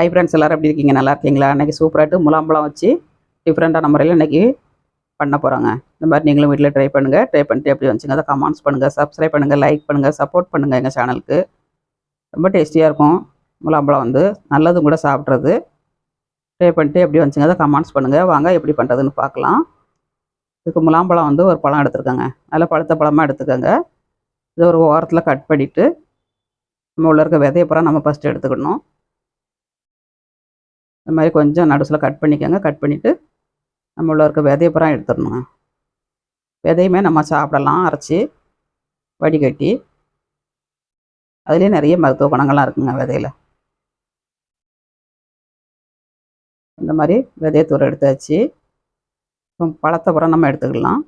Hi friends எல்லோரும் எப்படி இருக்கீங்க? நல்லா இருக்கீங்களா? இன்றைக்கி சூப்பராகிட்டு முலாம்பழம் வச்சு டிஃப்ரெண்ட்டான முறையில் இன்றைக்கி பண்ண போகிறோங்க இந்த மாதிரி நீங்களும் வீட்டில் ட்ரை பண்ணுங்கள் ட்ரை பண்ணிட்டு எப்படி வந்துச்சுங்க? அதை கமெண்ட்ஸ் பண்ணுங்கள் சப்ஸ்கிரைப் பண்ணுங்கள் லைக் பண்ணுங்கள் சப்போர்ட் பண்ணுங்கள் எங்கள் சேனலுக்கு ரொம்ப டேஸ்டியாக இருக்கும். முலாம்பழம் வந்து நல்லதும் கூட சாப்பிட்றது. ட்ரை பண்ணிட்டு எப்படி வந்துச்சுங்க? அதை கமெண்ட்ஸ் பண்ணுங்கள் வாங்க எப்படி பண்ணுறதுன்னு பார்க்கலாம். இதுக்கு முலாம்பழம் வந்து ஒரு பழம் எடுத்துருக்கோங்க. நல்ல பழுத்த பழமாக எடுத்துக்கோங்க. இது ஒரு ஓரத்தில் கட் பண்ணிவிட்டு நம்ம உள்ள இருக்க விதையப்புறம் நம்ம ஃபஸ்ட்டு எடுத்துக்கணும். இந்த மாதிரி கொஞ்சம் நடுசில் கட் பண்ணிக்கோங்க. கட் பண்ணிவிட்டு நம்ம உள்ள இருக்க விதைய பூரா எடுத்துடணுங்க. விதையுமே நம்ம சாப்பிடலாம். அரைச்சி வடிகட்டி அதுலேயே நிறைய மருத்துவ குணங்கள்லாம் இருக்குங்க விதையில். இந்த மாதிரி விதையத்தூரை எடுத்தாச்சு. இப்போ பழத்தை பூரா நம்ம எடுத்துக்கலாம்.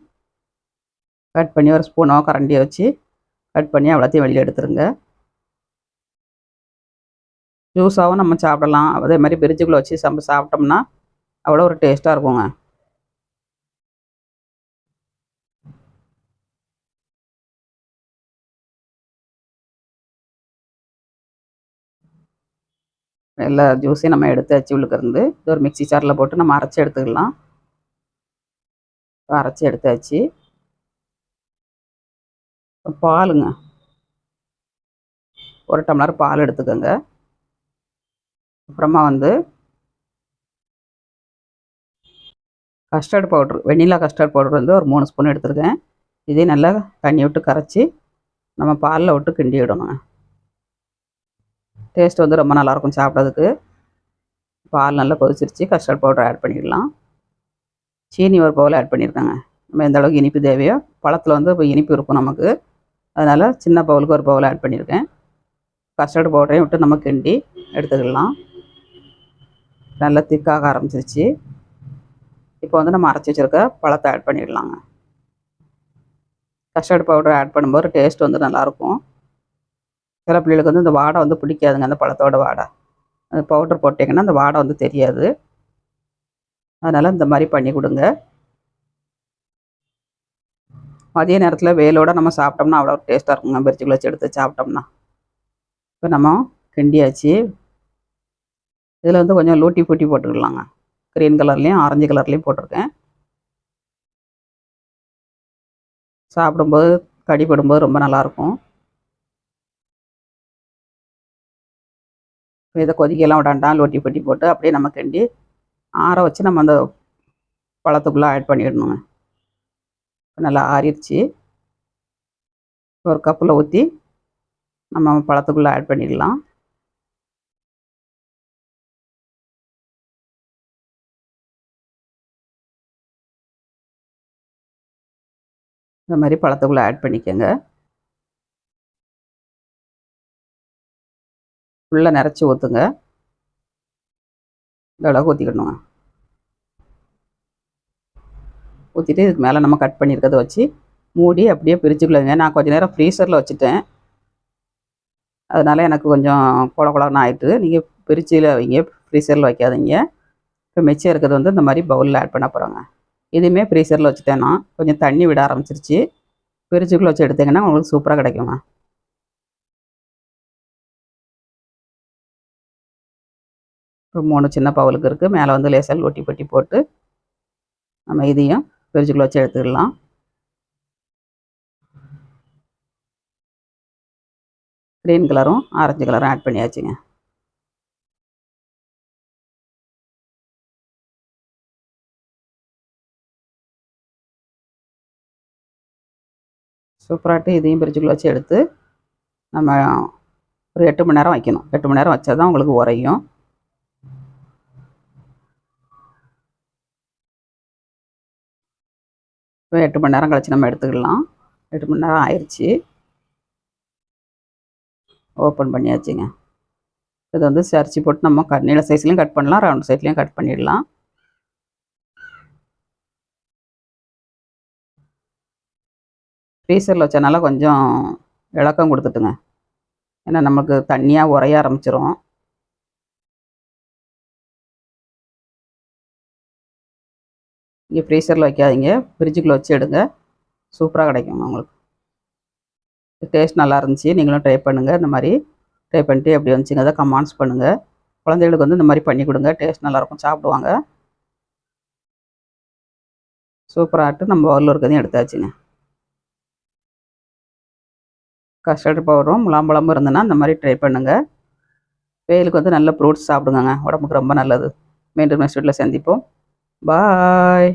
கட் பண்ணி ஒரு ஸ்பூனோ கரண்டியோ வச்சு கட் பண்ணி அவ்வளோத்தையும் வெளியே எடுத்துருங்க. ஜூஸாகவும் நம்ம சாப்பிடலாம். அதே மாதிரி பிரிட்ஜுக்குள்ளே வச்சு நம்ம சாப்பிட்டோம்னா அவ்வளோ ஒரு டேஸ்ட்டாக இருக்குங்க. எல்லா ஜூஸையும் நம்ம எடுத்து வச்சு உள்ளுக்கிருந்து இது ஒரு மிக்ஸி சாரில் போட்டு நம்ம அரைச்சி எடுத்துக்கலாம். அரைச்சி எடுத்தாச்சு. பாலுங்க. ஒரு டம்ளர் பால் எடுத்துக்கோங்க. அப்புறமா வந்து custard powder vanilla custard powder வந்து ஒரு மூணு ஸ்பூன் எடுத்துருக்கேன். இதே நல்லா தண்ணி விட்டு கரைச்சி நம்ம பாலில் விட்டு கிண்டி விடணுங்க. டேஸ்ட் வந்து ரொம்ப நல்லாயிருக்கும் சாப்பிட்றதுக்கு. பால் நல்லா கொதிச்சிருச்சு கஸ்டர்ட் பவுடர் ஆட் பண்ணிடலாம் சீனி ஒரு பவுல் ஆட் பண்ணியிருக்கேங்க. நம்ம எந்த அளவுக்கு இனிப்பு தேவையோ பழத்தில் வந்து இப்போ இனிப்பு இருக்கும் நமக்கு. அதனால் சின்ன பவுலுக்கு ஒரு பவுல் ஆட் பண்ணியிருக்கேன். கஸ்டர்ட் பவுடரையும் விட்டு நம்ம கிண்டி எடுத்துக்கலாம். நல்லா திக்காக ஆரம்பிச்சிருச்சு. இப்போ வந்து நம்ம அரைச்சி வச்சுருக்க பழத்தை ஆட் பண்ணிடலாங்க. கஸ்டர்ட் பவுடர் ஆட் பண்ணும்போது டேஸ்ட் வந்து நல்லாயிருக்கும். சில பிள்ளைகளுக்கு வந்து இந்த வாடை வந்து பிடிக்காதுங்க அந்த பழத்தோட வாடை. அந்த பவுடர் போட்டிங்கன்னா அந்த வாடை வந்து தெரியாது. அதனால் இந்த மாதிரி பண்ணி கொடுங்க. மதிய நேரத்தில் வேலோடு நம்ம சாப்பிட்டோம்னா அவ்வளோ டேஸ்ட்டாக இருக்குங்க. பிரிச்சு வச்சு எடுத்து சாப்பிட்டோம்னா. இப்போ நம்ம கிண்டியாச்சு. இதில் வந்து கொஞ்சம் லூட்டி பூட்டி போட்டுக்கலாங்க க்ரீன் கலர்லேயும் ஆரஞ்சு கலர்லேயும் போட்டிருக்கேன். சாப்பிடும்போது கடிப்படும்போது ரொம்ப நல்லாயிருக்கும். இதை கொதிக்கலாம் விடாண்டாம் லொட்டி பொட்டி போட்டு அப்படியே நம்ம கிண்டி ஆற வச்சு நம்ம அந்த பழத்துக்குள்ளே ஆட் பண்ணிடணுங்க. நல்லா ஆறிடுச்சு. ஒரு கப்பில் ஊற்றி நம்ம பழத்துக்குள்ளே ஆட் பண்ணிடலாம். இந்த மாதிரி பழத்துக்குள்ளே ஆட் பண்ணிக்கோங்க. ஃபுல்லாக நிறச்சி ஊற்றுங்க இந்த அளவுக்கு ஊற்றிக்கணுங்க ஊற்றிட்டு இதுக்கு மேலே நம்ம கட் பண்ணியிருக்கிறத வச்சு மூடி அப்படியே பிரிச்சுக்கலாங்க. நான் கொஞ்சம் நேரம் ஃப்ரீசரில் வச்சுட்டேன். அதனால் எனக்கு கொஞ்சம் குள குளம்னு ஆகிட்டு நீங்கள் பிரிச்சில் வைங்க. ஃப்ரீசரில் வைக்காதீங்க. இப்போ மிச்சம் இருக்கிறது வந்து இந்த மாதிரி பவுலில் ஆட் பண்ண போகிறோங்க இதுவுமே ஃப்ரீசரில் வச்சுட்டேன்னா கொஞ்சம் தண்ணி விட ஆரம்பிச்சிருச்சு. பிரிச்சுக்குள்ளே வச்சு எடுத்திங்கன்னா உங்களுக்கு சூப்பராக கிடைக்குங்க. இப்போ மூணு சின்ன பவுலுக்கு இருக்குது மேலே வந்து லேசல் ஒட்டி பொட்டி போட்டு நம்ம இதையும் ஃப்ரிட்ஜுக்குள்ளே வச்சு எடுத்துக்கலாம் க்ரீன் கலரும் ஆரஞ்சு கலரும் ஆட் பண்ணியாச்சுங்க. சூப்பராகிட்டு இதையும் ஃப்ரிட்ஜுக்குள்ளே வச்சு எடுத்து நம்ம ஒரு எட்டு மணி நேரம் வைக்கணும். எட்டு மணி நேரம் வச்சா தான் உங்களுக்கு உரையும். இப்போ எட்டு மணி நேரம் கழிச்சு நம்ம எடுத்துக்கலாம். எட்டு மணி நேரம் ஆயிடுச்சு ஓப்பன் பண்ணியாச்சுங்க. இது வந்து சரிச்சு போட்டு நம்ம கட் நீள சைஸ்லேயும் கட் பண்ணலாம். ரவுண்ட் சைட்லேயும் கட் பண்ணிடலாம். ஃப்ரீசரில் வச்சனால கொஞ்சம் விளக்கம் கொடுத்துட்டுங்க. ஏன்னா நமக்கு தண்ணியாக உரைய ஆரம்பிச்சிரும். இங்கே ஃப்ரீசரில் வைக்காதீங்க. ஃப்ரிட்ஜுக்குள்ளே வச்சு எடுங்க. சூப்பராக கிடைக்குங்க உங்களுக்கு. டேஸ்ட் நல்லா இருந்துச்சு. நீங்களும் ட்ரை பண்ணுங்கள் இந்த மாதிரி ட்ரை பண்ணிட்டு எப்படி வந்துச்சுங்க அதை கமெண்ட்ஸ் பண்ணுங்கள் குழந்தைகளுக்கு வந்து இந்த மாதிரி பண்ணி கொடுங்க. டேஸ்ட் நல்லாயிருக்கும் சாப்பிடுவாங்க. சூப்பராகிட்டு நம்ம பவுலில் எடுத்தாச்சுங்க. கஸ்டர்டு பவுடரும் முலாம்பழமும் இருந்ததுன்னா அந்த மாதிரி ட்ரை பண்ணுங்கள் வெயிலுக்கு வந்து நல்ல ஃப்ரூட்ஸ் சாப்பிடுங்க உடம்புக்கு ரொம்ப நல்லது. மீண்டும் நெக்ஸ்ட் வீட்டில் சந்திப்போம். பாய்